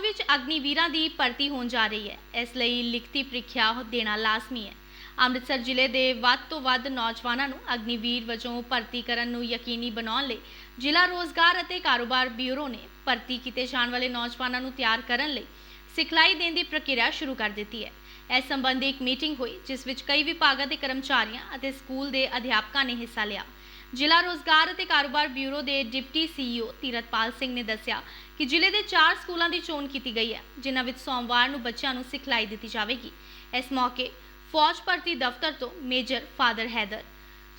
ਫੌਜ ਵਿੱਚ ਅਗਨੀਵੀਰਾਂ ਦੀ ਭਰਤੀ ਹੋਣ ਜਾ ਰਹੀ ਹੈ। ਇਸ ਲਈ ਲਿਖਤੀ ਪ੍ਰੀਖਿਆ ਦੇਣਾ ਲਾਜ਼ਮੀ ਹੈ। ਅੰਮ੍ਰਿਤਸਰ ਜ਼ਿਲ੍ਹੇ ਦੇ ਵੱਧ ਤੋਂ ਵੱਧ ਨੌਜਵਾਨਾਂ ਨੂੰ ਅਗਨੀਵੀਰ ਵਜੋਂ ਭਰਤੀ ਕਰਨ ਨੂੰ ਯਕੀਨੀ ਬਣਾਉਣ ਲਈ ਜ਼ਿਲ੍ਹਾ ਰੋਜ਼ਗਾਰ ਅਤੇ ਕਾਰੋਬਾਰ ਬਿਊਰੋ ਨੇ ਭਰਤੀ ਕੀਤੇ ਜਾਣ ਵਾਲੇ ਨੌਜਵਾਨਾਂ ਨੂੰ ਤਿਆਰ ਕਰਨ ਲਈ ਸਿਖਲਾਈ ਦੇਣ ਦੀ ਪ੍ਰਕਿਰਿਆ ਸ਼ੁਰੂ ਕਰ ਦਿੱਤੀ ਹੈ। ਇਸ ਸੰਬੰਧੀ ਇੱਕ ਮੀਟਿੰਗ ਹੋਈ, ਜਿਸ ਵਿੱਚ ਕਈ ਵਿਭਾਗਾਂ ਦੇ ਕਰਮਚਾਰੀਆਂ ਅਤੇ ਸਕੂਲ ਦੇ ਅਧਿਆਪਕਾਂ ਨੇ ਹਿੱਸਾ ਲਿਆ। ਜ਼ਿਲ੍ਹਾ ਰੋਜ਼ਗਾਰ ਅਤੇ ਕਾਰੋਬਾਰ ਬਿਊਰੋ ਦੇ ਡਿਪਟੀ ਸੀਈਓ ਤੀਰਤਪਾਲ ਸਿੰਘ ਨੇ ਦੱਸਿਆ ਕਿ ਜ਼ਿਲ੍ਹੇ ਦੇ 4 ਸਕੂਲਾਂ ਦੀ ਚੋਣ ਕੀਤੀ ਗਈ ਹੈ, ਜਿਨ੍ਹਾਂ ਵਿੱਚ ਸੋਮਵਾਰ ਨੂੰ ਬੱਚਿਆਂ ਨੂੰ ਸਿਖਲਾਈ ਦਿੱਤੀ ਜਾਵੇਗੀ। ਇਸ ਮੌਕੇ ਫੌਜ ਭਰਤੀ ਦਫ਼ਤਰ ਤੋਂ ਮੇਜਰ ਫਾਦਰ ਹੈਦਰ,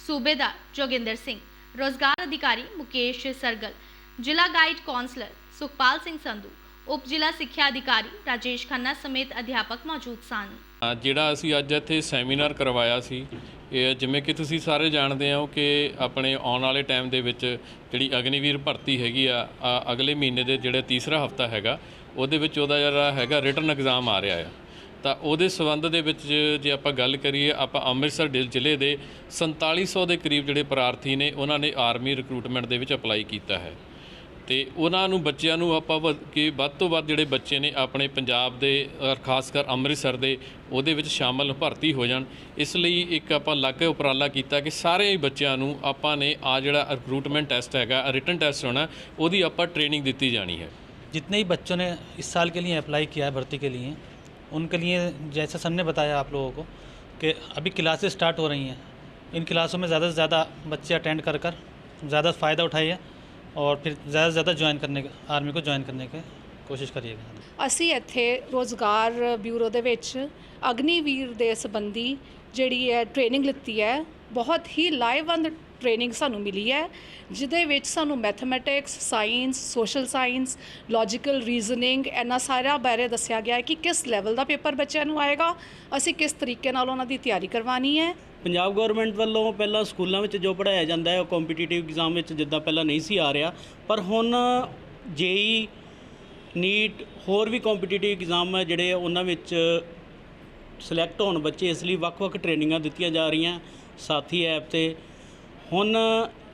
ਸੂਬੇਦਾਰ ਜੋਗਿੰਦਰ ਸਿੰਘ, ਰੋਜ਼ਗਾਰ ਅਧਿਕਾਰੀ ਮੁਕੇਸ਼ ਸਰਗਲ, ਜ਼ਿਲ੍ਹਾ ਗਾਈਡ ਕਾਉਂਸਲਰ ਸੁਖਪਾਲ ਸਿੰਘ ਸੰਧੂ, ਉਪ ਜ਼ਿਲ੍ਹਾ ਸਿੱਖਿਆ ਅਧਿਕਾਰੀ ਰਾਜੇਸ਼ ਖੰਨਾ ਸਮੇਤ ਅਧਿਆਪਕ ਮੌਜੂਦ ਸਨ। ਜਿਹੜਾ ਅਸੀਂ ਅੱਜ ਇੱਥੇ ਸੈਮੀਨਾਰ ਕਰਵਾਇਆ ਸੀ ਇਹ ਜਿਵੇਂ ਕਿ ਤੁਸੀਂ ਸਾਰੇ ਜਾਣਦੇ ਹੋ ਕਿ ਆਪਣੇ ਆਉਣ ਵਾਲੇ ਟਾਈਮ ਦੇ ਵਿੱਚ ਜਿਹੜੀ ਅਗਨੀਵੀਰ ਭਰਤੀ ਹੈਗੀ ਆ ਅਗਲੇ ਮਹੀਨੇ ਦੇ ਜਿਹੜਾ ਤੀਸਰਾ ਹਫਤਾ ਹੈਗਾ, ਉਹਦੇ ਵਿੱਚ ਉਹਦਾ ਜਿਹੜਾ ਹੈਗਾ ਰਿਟਰਨ ਐਗਜ਼ਾਮ ਆ ਰਿਹਾ ਆ। ਤਾਂ ਉਹਦੇ ਸਬੰਧ ਦੇ ਵਿੱਚ ਜੇ ਆਪਾਂ ਗੱਲ ਕਰੀਏ, ਆਪਾਂ ਅੰਮ੍ਰਿਤਸਰ ਡਿਲ ਜ਼ਿਲ੍ਹੇ ਦੇ 4700 ਦੇ ਕਰੀਬ ਜਿਹੜੇ ਪ੍ਰਾਰਥੀ ਨੇ, ਉਹਨਾਂ ਨੇ ਆਰਮੀ ਰਿਕਰੂਟਮੈਂਟ ਦੇ ਵਿੱਚ ਅਪਲਾਈ ਕੀਤਾ ਹੈ। ਤੇ ਉਹਨਾਂ ਨੂੰ ਬੱਚਿਆਂ ਨੂੰ ਆਪਾਂ ਵ- ਕਿ ਵੱਧ ਤੋਂ ਵੱਧ ਜਿਹੜੇ ਬੱਚੇ ਨੇ ਆਪਣੇ ਪੰਜਾਬ ਦੇ ਅ, ਖਾਸ ਕਰ ਅੰਮ੍ਰਿਤਸਰ ਦੇ ਉਹਦੇ ਵਿੱਚ ਸ਼ਾਮਲ ਭਰਤੀ ਹੋ ਜਾਣ ਇਸ ਲਈ ਇੱਕ ਆਪਾਂ ਅਲੱਗ ਉਪਰਾਲਾ ਕੀਤਾ ਕਿ ਸਾਰੇ ਹੀ ਬੱਚਿਆਂ ਨੂੰ ਆਪਾਂ ਨੇ ਆ ਜਿਹੜਾ ਰਿਕਰੂਟਮੈਂਟ ਟੈਸਟ ਹੈਗਾ ਰਿਟਨ ਟੈਸਟ ਹੋਣਾ ਉਹਦੀ ਆਪਾਂ ਟ੍ਰੇਨਿੰਗ ਦਿੱਤੀ ਜਾਣੀ ਹੈ जितने ही बच्चों ने इस साल के लिए अप्लाई किया है भर्ती के लिए उनके लिए जैसे सर ने बताया आप लोगों को कि अभी क्लासेस स्टार्ट हो रही हैं इन क्लासों में ज़्यादा से ज़्यादा बच्चे अटेंड कर कर ज़्यादा फ़ायदा उठाइए ਔਰ ਫਿਰ ਜ਼ਿਆਦਾ ਜ਼ਿਆਦਾ ਜੁਆਇਨ ਕਰਨੇ ਆਰਮੀ ਕੋ ਜੁਆਇਨ ਕਰਨੇ ਕੇ ਕੋਸ਼ਿਸ਼ ਕਰੀਏਗਾ ਅਸੀਂ ਇੱਥੇ ਰੋਜ਼ਗਾਰ ਬਿਊਰੋ ਦੇ ਵਿੱਚ ਅਗਨੀਵੀਰ ਦੇ ਸੰਬੰਧੀ ਜਿਹੜੀ ਹੈ ਟ੍ਰੇਨਿੰਗ ਲਿੱਤੀ ਹੈ ਬਹੁਤ ਹੀ ਲਾਈਵ ਲਾਹੇਵੰਦ ਟ੍ਰੇਨਿੰਗ ਸਾਨੂੰ ਮਿਲੀ ਹੈ, ਜਿਹਦੇ ਵਿੱਚ ਸਾਨੂੰ mathematics science social science logical reasoning ਇਹਨਾਂ ਸਾਰਿਆਂ ਬਾਰੇ ਦੱਸਿਆ ਗਿਆ ਹੈ ਕਿ ਕਿਸ ਲੈਵਲ ਦਾ ਪੇਪਰ ਬੱਚਿਆਂ ਨੂੰ ਆਏਗਾ, ਅਸੀਂ ਕਿਸ ਤਰੀਕੇ ਨਾਲ ਉਹਨਾਂ ਦੀ ਤਿਆਰੀ ਕਰਵਾਉਣੀ ਹੈ। ਪੰਜਾਬ ਗਵਰਨਮੈਂਟ ਵੱਲੋਂ ਪਹਿਲਾਂ ਸਕੂਲਾਂ ਵਿੱਚ ਜੋ ਪੜਾਇਆ ਜਾਂਦਾ ਹੈ, ਉਹ ਕੰਪੀਟੀਟਿਵ ਐਗਜ਼ਾਮ ਵਿੱਚ ਜਿੱਦਾਂ ਪਹਿਲਾਂ ਨਹੀਂ ਸੀ ਆ ਰਿਹਾ, ਪਰ ਹੁਣ ਜੇਈ, ਨੀਟ, ਹੋਰ ਵੀ ਕੰਪੀਟੀਟਿਵ ਐਗਜ਼ਾਮ ਹੈ ਜਿਹੜੇ ਉਹਨਾਂ ਵਿੱਚ ਸਿਲੈਕਟ ਹੋਣ ਬੱਚੇ ਇਸ ਲਈ ਵੱਖ-ਵੱਖ ਟ੍ਰੇਨਿੰਗਾਂ ਦਿੱਤੀਆਂ ਜਾ ਰਹੀਆਂ, ਸਾਥੀ ਐਪ ਤੇ ਹੁਣ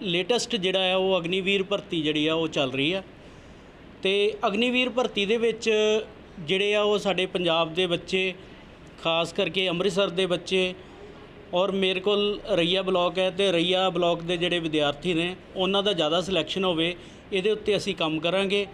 ਲੇਟੈਸਟ ਜਿਹੜਾ ਹੈ ਉਹ ਅਗਨੀਵੀਰ ਭਰਤੀ ਜਿਹੜੀ ਆ ਉਹ ਚੱਲ ਰਹੀ ਆ। ਤੇ ਅਗਨੀਵੀਰ ਭਰਤੀ ਦੇ ਵਿੱਚ ਜਿਹੜੇ ਆ ਉਹ ਸਾਡੇ ਪੰਜਾਬ ਦੇ ਬੱਚੇ, ਖਾਸ ਕਰਕੇ ਅੰਮ੍ਰਿਤਸਰ ਦੇ ਬੱਚੇ ਔਰ ਮੇਰੇ ਕੋਲ ਰਈਆ ਬਲਾਕ ਹੈ ਤੇ ਰਈਆ ਬਲਾਕ ਦੇ ਜਿਹੜੇ ਵਿਦਿਆਰਥੀ ਨੇ, ਉਹਨਾਂ ਦਾ ਜ਼ਿਆਦਾ ਸਿਲੈਕਸ਼ਨ ਹੋਵੇ, ਇਹਦੇ ਉੱਤੇ ਅਸੀਂ ਕੰਮ ਕਰਾਂਗੇ।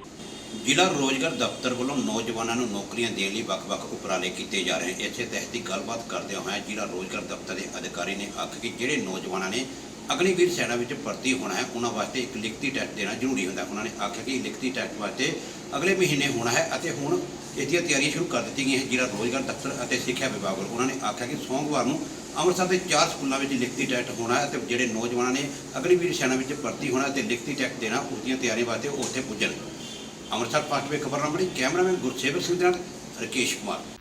ਜ਼ਿਲ੍ਹਾ ਰੋਜ਼ਗਾਰ ਦਫ਼ਤਰ ਵੱਲੋਂ ਨੌਜਵਾਨਾਂ ਨੂੰ ਨੌਕਰੀਆਂ ਦੇਣ ਲਈ ਵੱਖ-ਵੱਖ ਉਪਰਾਲੇ ਕੀਤੇ ਜਾ ਰਹੇ ਹਨ ਇਸੇ ਤਹਿਤ ਦੀ ਗੱਲਬਾਤ ਕਰਦਿਆਂ ਹੋਇਆਂ ਜ਼ਿਲ੍ਹਾ ਰੋਜ਼ਗਾਰ ਦਫ਼ਤਰ ਦੇ ਅਧਿਕਾਰੀ ਨੇ ਆਖਿਆ ਕਿ ਜਿਹੜੇ ਨੌਜਵਾਨਾਂ ਨੇ ਅਗਨੀਵੀਰ ਸੈਨਾ ਵਿੱਚ ਭਰਤੀ ਹੋਣਾ ਹੈ। ਉਹਨਾਂ ਵਾਸਤੇ ਇੱਕ ਲਿਖਤੀ ਟੈਸਟ ਦੇਣਾ ਜ਼ਰੂਰੀ ਹੁੰਦਾ ਉਹਨਾਂ ਨੇ ਆਖਿਆ ਕਿ ਲਿਖਤੀ ਟੈਸਟ ਵਾਸਤੇ ਅਗਲੇ ਮਹੀਨੇ ਹੋਣਾ ਹੈ ਅਤੇ ਹੁਣ ਇਹਦੀਆਂ ਤਿਆਰੀਆਂ ਸ਼ੁਰੂ ਕਰ ਦਿੱਤੀਆਂ ਗਈਆਂ ਹਨ, ਜ਼ਿਲ੍ਹਾ ਰੋਜ਼ਗਾਰ ਦਫ਼ਤਰ ਅਤੇ ਸਿੱਖਿਆ ਵਿਭਾਗ ਵੱਲੋਂ। ਉਹਨਾਂ ਨੇ ਆਖਿਆ ਕਿ ਸੋਮਵਾਰ ਨੂੰ ਅੰਮ੍ਰਿਤਸਰ ਦੇ ਚਾਰ ਸਕੂਲਾਂ ਵਿੱਚ ਲਿਖਤੀ ਟੈਸਟ ਹੋਣਾ ਹੈ ਅਤੇ ਜਿਹੜੇ ਨੌਜਵਾਨਾਂ ਨੇ ਅਗਨੀਵੀਰ ਸੈਨਾ ਵਿੱਚ ਭਰਤੀ ਹੋਣਾ ਅਤੇ ਲਿਖਤੀ ਟੈਸਟ ਦੇਣਾ ਉਸ ਦੀਆਂ ਤਿਆਰੀਆਂ ਵਾਸਤੇ ਉਹ ਉੱਥੇ ਪੁੱਜਣ। ਅੰਮ੍ਰਿਤਸਰ ਫਾਸਟ ਵੇ ਖਬਰਨਾਮਾ ਲਈ ਕੈਮਰਾਮੈਨ ਗੁਰਸੇਵਕ ਸਿੰਘ ਦੇ ਨਾਲ ਰਕੇਸ਼ ਕੁਮਾਰ।